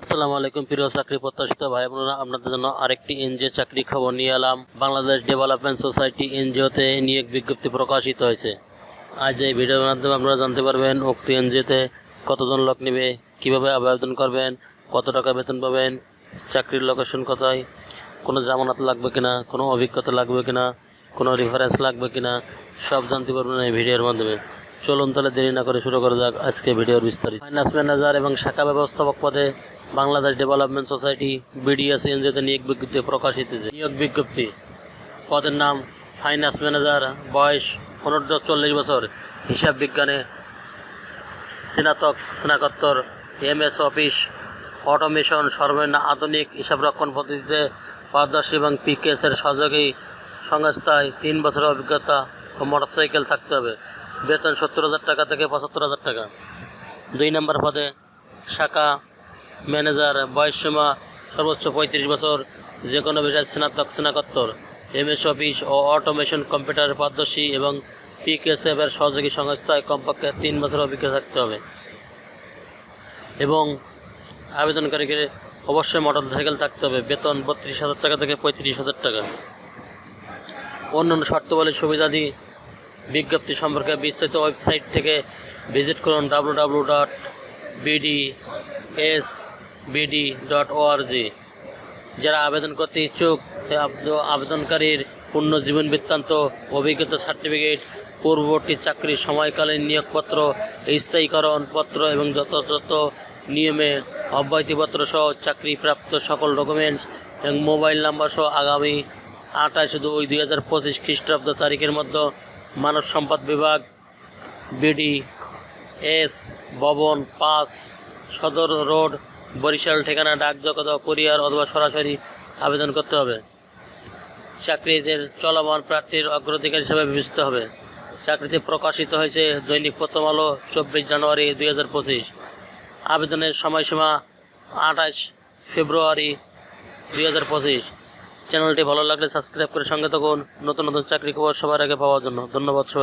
আসসালামু আলাইকুম, প্রিয় চাকরি প্রত্যাশিত ভাই বোনেরা, আপনাদের জন্য আরেকটি এনজিও চাকরি খবর নিয়ে এলাম। বাংলাদেশ ডেভেলপমেন্ট সোসাইটি এনজিওতে নিয়োগ বিজ্ঞপ্তি প্রকাশিত হয়েছে। আজ এই ভিডিওর মাধ্যমে আপনারা জানতে পারবেন, উক্ত এনজিওতে কতজন লোক নেবে, কীভাবে আবেদন করবেন, কত টাকা বেতন পাবেন, চাকরির লোকেশন কোথায়, কোনো জামানত লাগবে কিনা, কোনো অভিজ্ঞতা লাগবে কিনা, কোনো রেফারেন্স লাগবে কিনা, সব জানতে পারবেন এই ভিডিওর মাধ্যমে। চলুন তাহলে দেরি না করে শুরু করা যাক আজকে ভিডিওর বিস্তারিত। ফাইন্যান্স ম্যানেজার এবং শাখা ব্যবস্থাপক পদে বাংলাদেশ ডেভেলপমেন্ট সোসাইটি বিডিএস এনজিওতে নিয়োগ বিজ্ঞপ্তি প্রকাশিত। নিয়োগ বিজ্ঞপ্তি, পদের নাম ফাইন্যান্স ম্যানেজার বয়স পনেরো চল্লিশ বছর, হিসাব বিজ্ঞানে স্নাতক, স্নাতকোত্তর এম এস অফিস অটোমেশন সর্বনিম্ন আধুনিক হিসাবরক্ষণ পদ্ধতিতে পারদর্শী এবং পিকেএস এর সহযোগী সংস্থায় তিন বছরের অভিজ্ঞতা ও মোটরসাইকেল থাকতে হবে বেতন সত্তর হাজার টাকা থেকে পঁচাত্তর হাজার টাকা দুই নম্বর পদে শাখা ম্যানেজার বয়সসীমা সর্বোচ্চ পঁয়ত্রিশ বছর, যে কোনো বিষয়ে স্নাতক, স্নাতকোত্তর, এমএস অফিস ও অটোমেশন কম্পিউটার পারদর্শী এবং পিকেএসএফ এর সহযোগী সংস্থায় কমপক্ষে তিন বছর অভিজ্ঞতা থাকতে হবে। এবং আবেদনকারীকে অবশ্যই মোটর সাইকেল থাকতে হবে। বেতন বত্রিশ হাজার টাকা থেকে পঁয়ত্রিশ হাজার টাকা। অন্যান্য শর্তাবলী সুবিধাদি বিজ্ঞপ্তি সম্পর্কে বিস্তারিত ওয়েবসাইট থেকে ভিজিট করুন W W dot BD S BD dot ORG যারা আবেদন করতে ইচ্ছুক আবেদনকারীর পূর্ণ জীবন বৃত্তান্ত, অভিজ্ঞতা সার্টিফিকেট পূর্ববর্তী চাকরির সময়কালীন নিয়োগপত্র, স্থায়ীকরণ পত্র এবং যথাযথ নিয়মে অব্যাহতিপত্র সহ চাকরিপ্রাপ্ত সকল ডকুমেন্টস এবং মোবাইল নাম্বার সহ আগামী আঠাশ দুই দুই হাজার পঁচিশ খ্রিস্টাব্দ তারিখের মধ্যে মানব সম্পদ বিভাগ বিডি এস ভবন পাঁচ, সদর রোড বরিশাল, ঠিকানা ডাকযোগ অথবা কুরিয়ার অথবা সরাসরি আবেদন করতে হবে। চাকরিদের চলমান প্রার্থীর অগ্রাধিকার হিসাবে বিবেচিত হবে। চাকরিতে প্রকাশিত হয়েছে দৈনিক প্রথম আলো, চব্বিশ জানুয়ারি দুই হাজার পঁচিশ। আবেদনের সময়সীমা আঠাশ ফেব্রুয়ারি দুই হাজার পঁচিশ। চ্যানেলটি ভালো লাগলে সাবস্ক্রাইব করে সঙ্গে থাকুন। নতুন নতুন চাকরি খবর সবার আগে পাওয়ার জন্য। ধন্যবাদ সবাই